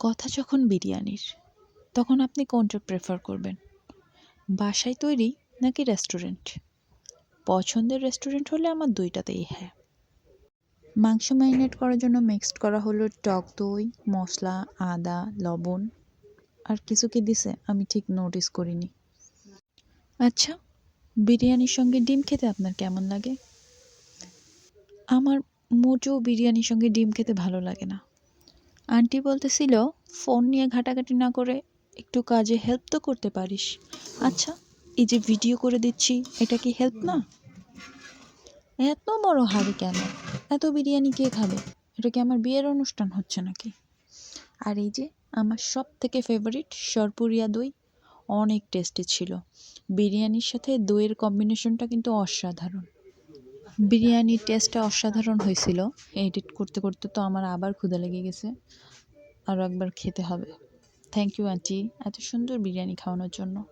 কথা যখন বিরিয়ানির, তখন আপনি কোনটা প্রেফার করবেন? বাসায় তৈরি নাকি রেস্টুরেন্ট পছন্দের রেস্টুরেন্ট হলে আমার দুইটাতেই হ্যাঁ। মাংস ম্যারিনেট করার জন্য মিক্সড করা হলো টক দই মশলা আদা, লবণ, আর কিছু কি দিছে আমি ঠিক নোটিস করিনি। আচ্ছা বিরিয়ানির সঙ্গে ডিম খেতে আপনার কেমন লাগে? আমার মোটেও বিরিয়ানির সঙ্গে ডিম খেতে ভালো লাগে না। আন্টি বলতেছিল, ফোন নিয়ে ঘাটাঘাটি না করে একটু কাজে হেল্প তো করতে পারিস। আচ্ছা এই যে ভিডিও করে দিচ্ছি, এটা কি হেল্প না? এত বড় হাড়ি কেন? এত বিরিয়ানি কে খাবে? এটা কি আমার বিয়ের অনুষ্ঠান হচ্ছে নাকি? আর এই যে, আমার সব থেকে ফেভারিট সরপুরিয়া দই, অনেক টেস্টি ছিল। বিরিয়ানির সাথে দইয়ের কম্বিনেশনটা কিন্তু অসাধারণ। বিরিয়ানির টেস্টটা অসাধারণ হয়েছিল। এডিট করতে করতে তো আমার আবার ক্ষুধা লেগে গেছে। আরও একবার খেতে হবে। Thank you aunty. এত সুন্দর বিরিয়ানি খাওয়ানোর জন্য।